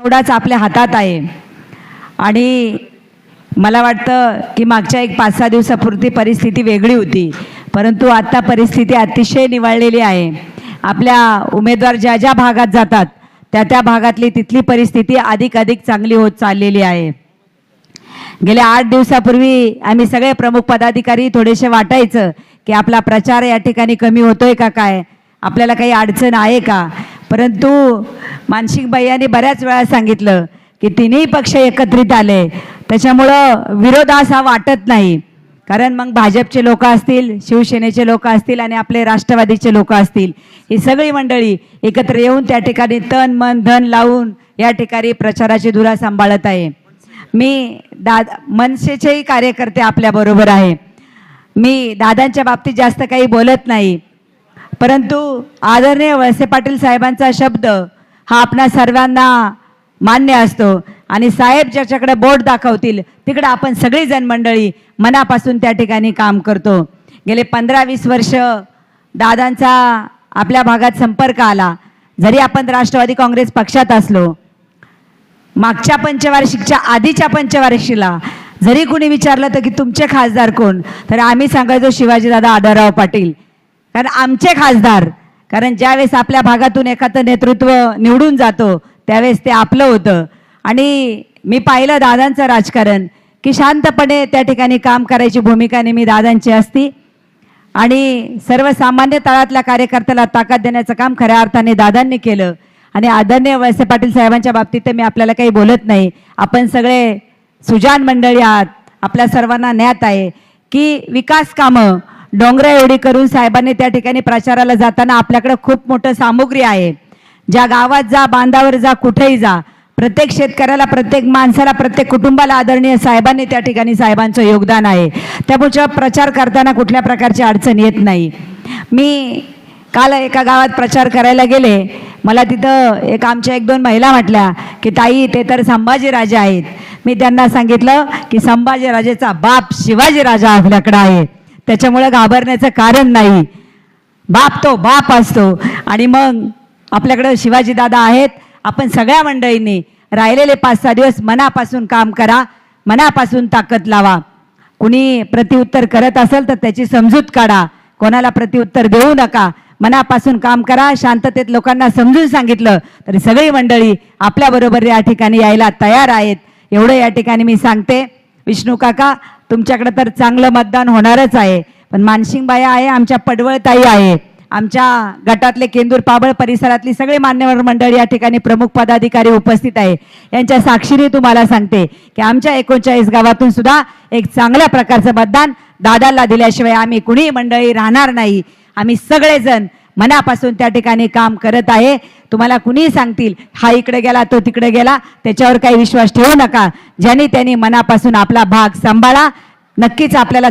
एवढाच आपल्या हातात आहे. आणि मला वाटतं की मागच्या एक पाच सहा दिवसापुरती परिस्थिती वेगळी होती. परंतु आत्ता परिस्थिती अतिशय निवळलेली आहे. आपल्या उमेदवार ज्या ज्या भागात जातात त्या त्या भागातली तिथली परिस्थिती अधिक अधिक चांगली होत चाललेली आहे. गेल्या आठ दिवसापूर्वी आम्ही सगळे प्रमुख पदाधिकारी थोडेसे वाटायचं की आपला प्रचार या ठिकाणी कमी होतोय का काय? आपल्याला काही अडचण आहे का? परंतु मानसिक भैयाने बऱ्याच वेळा सांगितलं की तिन्ही पक्ष एकत्रित आले. त्याच्यामुळं विरोधास हा वाटत नाही. कारण मग भाजपचे लोक असतील शिवसेनेचे लोक असतील आणि आपले राष्ट्रवादीचे लोक असतील. ही सगळी मंडळी एकत्र येऊन त्या ठिकाणी तन मन धन लावून या ठिकाणी प्रचाराची धुरा सांभाळत आहे. मी दादा मनसेचेही कार्यकर्ते आपल्याबरोबर आहे. मी दादांच्या बाबतीत जास्त काही बोलत नाही. परंतु आदरणीय वळसे पाटील साहेबांचा शब्द हा आपणा सर्वांना मान्य असतो. आणि साहेब ज्याच्याकडे बोट दाखवतील तिकडे आपण सगळीजण मंडळी मनापासून त्या ठिकाणी काम करतो. गेले पंधरा वीस वर्ष दादांचा आपल्या भागात संपर्क आला. जरी आपण राष्ट्रवादी काँग्रेस पक्षात असलो मागच्या पंचवार्षिकच्या आधीच्या पंचवार्षिकला जरी कुणी विचारलं तर की तुमचे खासदार कोण? तर आम्ही सांगायचो शिवाजीदादा आदाराव पाटील. कारण आमचे खासदार कारण ज्यावेळेस आपल्या भागातून एखादं नेतृत्व निवडून जातो त्यावेळेस ते आपलं होतं. आणि मी पाहिलं दादांचं राजकारण की शांतपणे त्या ठिकाणी काम करायची भूमिका नेहमी दादांची असती. आणि सर्वसामान्य तळातल्या कार्यकर्त्याला ताकद देण्याचं काम खऱ्या अर्थाने दादांनी केलं. आणि आदरणीय वळसे पाटील साहेबांच्या बाबतीत तर मी आपल्याला काही बोलत नाही. आपण सगळे सुजान मंडळी आहात. आपल्या सर्वांना ज्ञात आहे की विकास कामं डोंगरा एवढी करून साहेबांनी त्या ठिकाणी प्रचाराला जाताना आपल्याकडे खूप मोठं सामुग्री आहे. ज्या गावात जा बांधावर जा कुठेही जा प्रत्येक शेतकऱ्याला प्रत्येक माणसाला प्रत्येक कुटुंबाला आदरणीय साहेबांनी त्या ठिकाणी साहेबांचं योगदान आहे. त्यामुळे प्रचार करताना कुठल्या प्रकारची अडचण येत नाही. मी काल एका गावात प्रचार करायला गेले. मला तिथं एक आमच्या एक दोन महिला म्हटल्या की ताई ते तर संभाजीराजे आहेत. मी त्यांना सांगितलं की संभाजीराजेचा बाप शिवाजीराजा आपल्याकडं आहे. त्याच्यामुळं घाबरण्याचं कारण नाही. बाप तो बाप असतो. आणि मग आपल्याकडं शिवाजीदादा आहेत. आपण सगळ्या मंडळींनी राहिलेले पाच सहा दिवस मनापासून काम करा. मनापासून ताकद लावा. कुणी प्रतिउत्तर करत असेल तर त्याची समजूत काढा. कोणाला प्रतिउत्तर देऊ नका. मनापासून काम करा. शांततेत लोकांना समजून सांगितलं तरी सगळी मंडळी आपल्याबरोबर या ठिकाणी यायला तयार आहेत. एवढं या ठिकाणी मी सांगते. विष्णू काका तुमच्याकडे तर चांगलं मतदान होणारच आहे. पण मानसिंग बाया आहे आमच्या पडवळताई आहे. आमच्या गटातले केंदूर पाबळ परिसरातली सगळे मान्यवर मंडळी या ठिकाणी प्रमुख पदाधिकारी उपस्थित आहे. यांच्या साक्षीने तुम्हाला सांगते की आमच्या एकोणचाळीस गावातून सुद्धा एक चांगल्या प्रकारचं मतदान दादाला दिल्याशिवाय आम्ही कुणी मंडळी राहणार नाही. आम्ही सगळेजण मनापासून त्या ठिकाणी काम करत आहे. तुम्हाला कुणीही सांगतील हा इकडे गेला तो तिकडे गेला त्याच्यावर काही विश्वास ठेवू नका. ज्यांनी त्यांनी मनापासून आपला भाग सांभाळा. नक्कीच आपल्याला